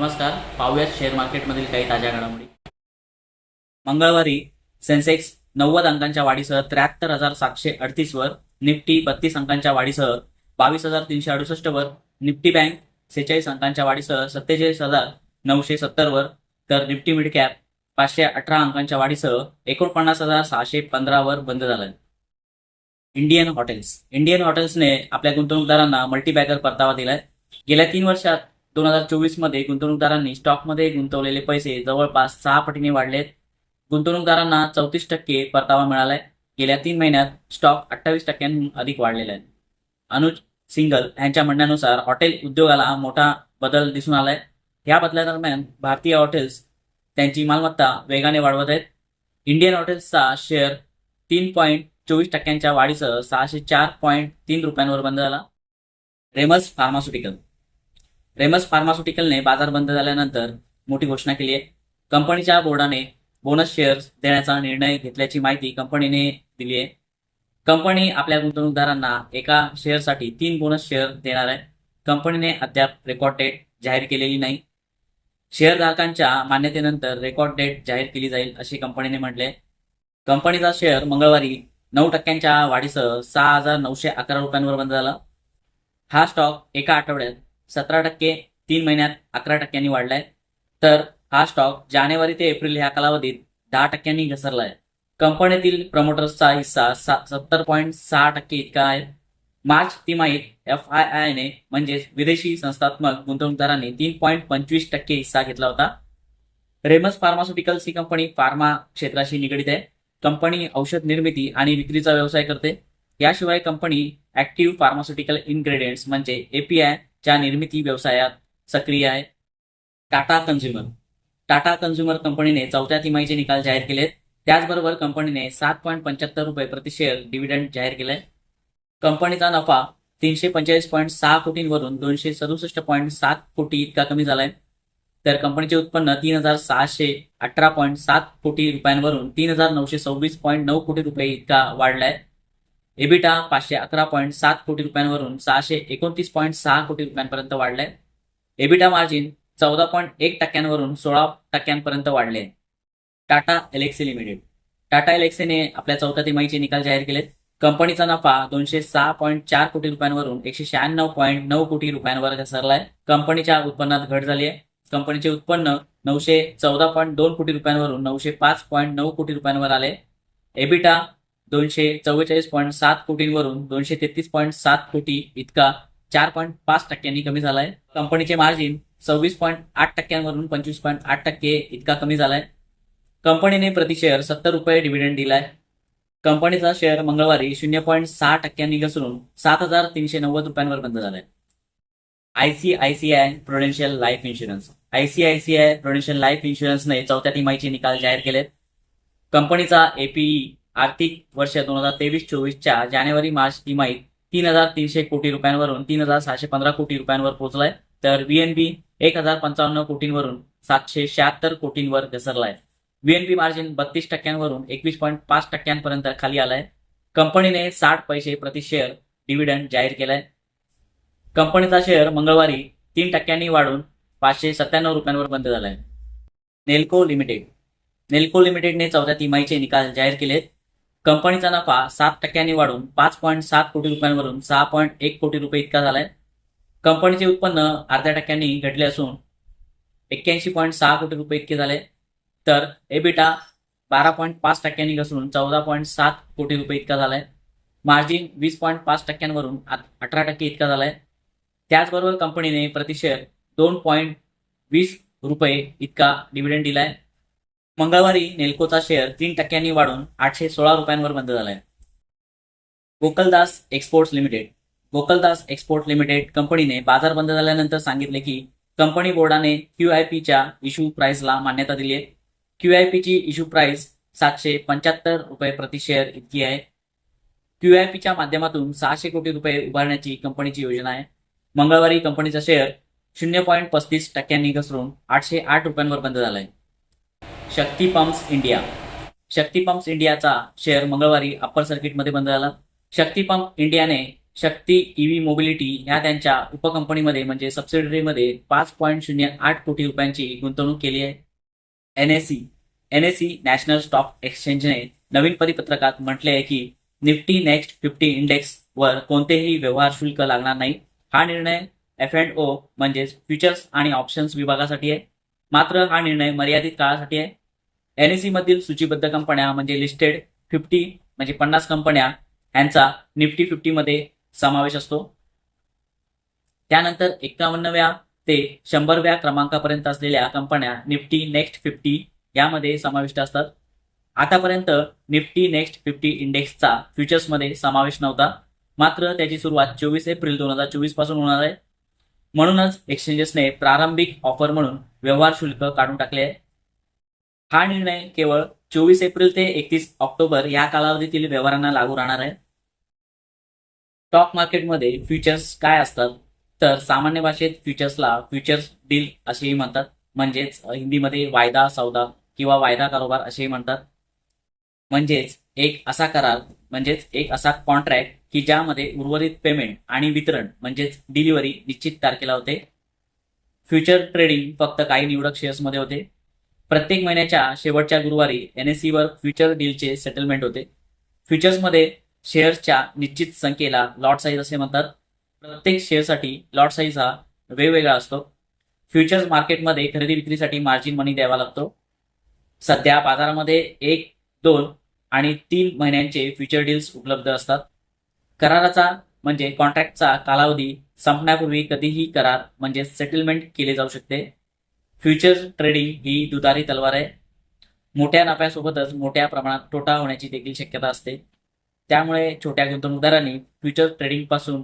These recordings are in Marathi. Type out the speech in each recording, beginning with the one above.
नमस्कार. पाहूयात शेअर मार्केटमधील काही ताज्या घडामोडी. मंगळवारी सेन्सेक्स नव्वद अंकांच्या वाढीसह त्र्याहत्तर हजार सातशे अडतीस वर निफ्टी बत्तीस अंकांच्या वाढीसह बावीस हजार तीनशे अडुसष्ट वर निफ्टी बँक सेहेचाळीस अंकांच्या वाढीसह सत्तेचाळीस हजार नऊशे सत्तर वर तर निफ्टी मिड कॅप पाचशे अठरा अंकांच्या वाढीसह एकोणपन्नास हजार सहाशे पंधरा वर बंद झालाय इंडियन हॉटेल्स इंडियन हॉटेल्सने आपल्या गुंतवणूकदारांना मल्टीबॅगर परतावा दिलाय. गेल्या तीन वर्षात दोन हजार चोवीसमध्ये गुंतवणूकदारांनी स्टॉकमध्ये गुंतवलेले पैसे जवळपास सहा पटीने वाढलेत. गुंतवणूकदारांना चौतीस टक्के परतावा मिळालाय. गेल्या तीन महिन्यात स्टॉक अठ्ठावीस टक्क्यांहून अधिक वाढलेला आहे अनुज सिंगल यांच्या म्हणण्यानुसार हॉटेल उद्योगाला मोठा बदल दिसून आलाय. या बदलादरम्यान भारतीय हॉटेल्स त्यांची मालमत्ता वेगाने वाढवत आहेत. इंडियन हॉटेल्सचा शेअर तीन पॉईंट चोवीस टक्क्यांच्या वाढीसह सहाशे चार पॉईंट तीन रुपयांवर बंद झाला. रेमस फार्मास्युटिकल रेमस फार्मास्युटिकलने बाजार बंद झाल्यानंतर मोठी घोषणा केली आहे. कंपनीच्या बोर्डाने बोनस शेअर्स देण्याचा निर्णय घेतल्याची माहिती कंपनीने दिली आहे. कंपनी आपल्या गुंतवणूकदारांना एका शेअरसाठी तीन बोनस शेअर देणार आहे. कंपनीने अद्याप रेकॉर्ड डेट जाहीर केलेली नाही. शेअरधारकांच्या मान्यतेनंतर रेकॉर्ड डेट जाहीर केली जाईल अशी कंपनीने म्हटले कंपनीचा शेअर मंगळवारी नऊ टक्क्यांच्या वाढीसह सहा हजार नऊशे अकरा रुपयांवर बंद झाला. हा स्टॉक एका आठवड्यात सतरा टक्के तीन महिन्यात अकरा टक्क्यांनी वाढलाय. तर हा स्टॉक जानेवारी ते एप्रिल ह्या कालावधीत दहा टक्क्यांनी घसरलाय. कंपनीतील प्रमोटर्सचा हिस्सा सत्तर पॉईंट सहा टक्के इतका आहे. मार्च तिमाहीत एफ आय आयने म्हणजेच विदेशी संस्थात्मक गुंतवणूकदारांनी तीन पॉईंट पंचवीस टक्के हिस्सा घेतला होता. रेमस फार्मास्युटिकल्स ही कंपनी फार्मा क्षेत्राशी निगडीत आहे. कंपनी औषध निर्मिती आणि विक्रीचा व्यवसाय करते. याशिवाय कंपनी ऍक्टिव्ह फार्मास्युटिकल इन्ग्रेडियंट्स म्हणजे एपीआय च्या निर्मिती व्यवसायात सक्रिय आहे टाटा कन्झ्युमर टाटा कन्झ्युमर कंपनीने चौथ्या तिमाहीचे निकाल जाहीर केलेत. त्याचबरोबर कंपनीने सात पॉईंट पंच्याहत्तर रुपये प्रति शेअर डिव्हिडंड जाहीर केलाय. कंपनीचा नफा तीनशे पंचेचाळीस पॉईंट सहा कोटींवरून दोनशे सदुसष्ट पॉईंट सात कोटी इतका कमी झालाय. तर कंपनीचे उत्पन्न तीन हजार सहाशे अठरा पॉईंट सात कोटी रुपयांवरून तीन हजार नऊशे सव्वीस पॉईंट नऊ कोटी रुपये इतका वाढलाय. एबिटा पाचशे अकरा पॉईंट सात कोटी रुपयांवरून सहाशे एकोणतीस पॉईंट सहा कोटी रुपयांपर्यंत वाढलाय. एबिटा मार्जिन चौदा पॉईंट एक टक्क्यांवरून सोळा टक्क्यांपर्यंत वाढले टाटा एलेक्सी लिमिटेड. टाटा एलेक्सीने आपल्या चौथ्या तिमाहीचे निकाल जाहीर केलेत. कंपनीचा नफा दोनशे सहा पॉईंट चार कोटी रुपयांवरून एकशे शहाण्णव पॉईंट नऊ कोटी रुपयांवर घसरलाय. कंपनीच्या उत्पन्नात घट झाली आहे. कंपनीचे उत्पन्न नऊशे चौदा पॉईंट दोन कोटी रुपयांवरून नऊशे पाच पॉईंट नऊ कोटी रुपयांवर आले एबिटा दोनशे चव्वेचाळीस पॉईंट सात कोटींवरून दोनशे तेहतीस पॉईंट सात कोटी इतका चार पॉईंट पाच टक्क्यांनी कमी झालाय. कंपनीचे मार्जिन सव्वीस पॉईंट आठ टक्क्यांवरून पंचवीस पॉईंट आठ टक्के इतका कमी झालाय. कंपनीने प्रति शेअर सत्तर रुपये डिव्हिडंड दिलाय. कंपनीचा शेअर मंगळवारी शून्य पॉईंट सहा टक्क्यांनी घसरून सात हजार तीनशे नव्वद रुपयांवर बंद झालाय. ICICI Prudential life insurance ICICI Prudential life इन्शुरन्सने चौथ्या तिमाहीचे निकाल जाहीर केलेत. कंपनीचा एपीई आर्थिक वर्ष दोन हजार तेवीस चोवीसच्या जानेवारी मार्च तिमाहीत तीन हजार तीनशे कोटी रुपयांवरून तीन हजार सहाशे पंधरा कोटी रुपयांवर पोहोचलाय. तर व्हीएनबी एक हजार पंचावन्न कोटींवरून सातशे शहात्तर कोटींवर घसरलाय. व्हीएनबी मार्जिन बत्तीस टक्क्यांवरून एकवीस पॉईंट पाच टक्क्यांपर्यंत खाली आलाय. कंपनीने साठ पैसे प्रति शेअर डिव्हिडंड जाहीर केलाय. कंपनीचा शेअर मंगळवारी तीन टक्क्यांनी वाढून पाचशे सत्त्याण्णव रुपयांवर बंद झालाय. नेल्को लिमिटेड. नेल्को लिमिटेडने चौथ्या तिमाहीचे निकाल जाहीर केलेत. कंपनीचा नफा सात टक्क्यांनी वाढून पाच पॉईंट सात कोटी रुपयांवरून सहा पॉईंट एक कोटी रुपये इतका झालाय. कंपनीचे उत्पन्न अर्ध्या टक्क्यांनी घटले असून एक्क्याऐंशी पॉईंट सहा कोटी रुपये इतके झाले. तर एबिटा बारा पॉईंट पाच टक्क्यांनी घसरून चौदा पॉईंट सात कोटी रुपये इतका झालाय. मार्जिन वीस पॉईंट पाच टक्क्यांवरून अठरा टक्के इतका झालाय. त्याचबरोबर कंपनीने प्रतिशेअर दोन पॉईंट वीस रुपये इतका डिव्हिडंड दिलाय. मंगळवारी नेल्कोचा शेअर तीन टक्क्यांनी वाढून आठशे सोळा रुपयांवर बंद झालाय. Gokaldas exports limited Gokaldas export limited कंपनीने बाजार बंद झाल्यानंतर सांगितले की कंपनी बोर्डाने क्यू आय पीच्या इश्यू प्राइसला मान्यता दिली आहे. क्यू आय पीची इश्यू प्राइस सातशे पंच्याहत्तर रुपये प्रति शेअर इतकी आहे. क्यू आय पीच्या माध्यमातून सहाशे कोटी रुपये उभारण्याची कंपनीची योजना आहे. मंगळवारी कंपनीचा शेअर शून्य पॉईंट पस्तीस टक्क्यांनी घसरून आठशे आठ रुपयांवर बंद झालाय. Shakti pumps India. Shakti pumps इंडियाचा शेअर मंगळवारी अप्पर सर्किटमध्ये बंद झाला. शक्ती पंप इंडियाने शक्ती ईव्ही मोबिलिटी ह्या त्यांच्या उपकंपनीमध्ये म्हणजे सबसिडरीमध्ये पाच पॉईंट शून्य आठ कोटी रुपयांची गुंतवणूक केली आहे. एनएससी एनएससी नॅशनल स्टॉक एक्सचेंजने नवीन परिपत्रकात म्हटले आहे की निफ्टी नेक्स्ट फिफ्टी इंडेक्स वर कोणतेही व्यवहार शुल्क लागणार नाही. हा निर्णय एफ अँड ओ म्हणजेच फ्युचर्स आणि ऑप्शन्स विभागासाठी आहे. मात्र हा निर्णय मर्यादित काळासाठी आहे. एनएससी मधील सूचीबद्ध कंपन्या म्हणजे लिस्टेड फिफ्टी म्हणजे पन्नास कंपन्या यांचा निफ्टी फिफ्टी मध्ये समावेश असतो. त्यानंतर एकावन्नव्या ते शंभरव्या क्रमांकापर्यंत असलेल्या कंपन्या निफ्टी नेक्स्ट फिफ्टी यामध्ये समाविष्ट असतात. आतापर्यंत निफ्टी नेक्स्ट फिफ्टी इंडेक्सचा फ्युचर्समध्ये समावेश नव्हता. मात्र त्याची सुरुवात चोवीस एप्रिल दोन हजार चोवीसपासून होणार आहे. म्हणूनच एक्सचेंजेसने प्रारंभिक ऑफर म्हणून व्यवहार शुल्क काढून टाकले आहे. हा निर्णय केवळ चोवीस एप्रिल ते एकतीस ऑक्टोबर या कालावधीतील व्यवहारांना लागू राहणार आहे. स्टॉक मार्केटमध्ये फ्युचर्स काय असतात? तर सामान्य भाषेत फ्युचर्सला फ्युचर्स डील असेही म्हणतात. म्हणजेच हिंदीमध्ये वायदा सौदा किंवा वायदा कारोबार असेही म्हणतात. म्हणजेच एक असा करार म्हणजेच एक असा कॉन्ट्रॅक्ट की ज्यामध्ये उर्वरित पेमेंट आणि वितरण म्हणजेच डिलिव्हरी निश्चित तारखेला होते. फ्युचर ट्रेडिंग फक्त काही निवडक शेअर्समध्ये होते. प्रत्येक महिन्याच्या शेवटच्या गुरुवारी एनएससी वर फ्युचर डीलचे सेटलमेंट होते. फ्युचर्समध्ये शेअर्सच्या निश्चित संख्येला लॉट साईज असे म्हणतात. प्रत्येक शेअरसाठी लॉट साईज हा वेगवेगळा असतो. फ्युचर्स मार्केटमध्ये खरेदी विक्रीसाठी मार्जिन मनी द्यावा लागतो. सध्या बाजारामध्ये एक दोन आणि तीन महिन्यांचे फ्युचर डील्स उपलब्ध असतात. कराराचा म्हणजे कॉन्ट्रॅक्टचा कालावधी संपण्यापूर्वी कधीही करार म्हणजे सेटलमेंट केले जाऊ शकते. फ्युचर ट्रेडिंग ही दुधारी तलवार आहे. मोठ्या नफ्यासोबतच मोठ्या प्रमाणात तोटा होण्याची देखील शक्यता असते. त्यामुळे छोट्या गुंतवणूकदारांनी फ्युचर ट्रेडिंगपासून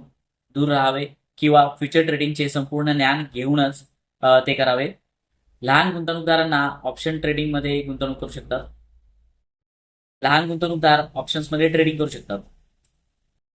दूर राहावे किंवा फ्युचर ट्रेडिंगचे संपूर्ण ज्ञान घेऊनच ते करावे. लहान गुंतवणूकदारांना ऑप्शन ट्रेडिंगमध्ये गुंतवणूक करू शकतात. लहान गुंतवणूकदार ऑप्शन्समध्ये ट्रेडिंग करू शकतात.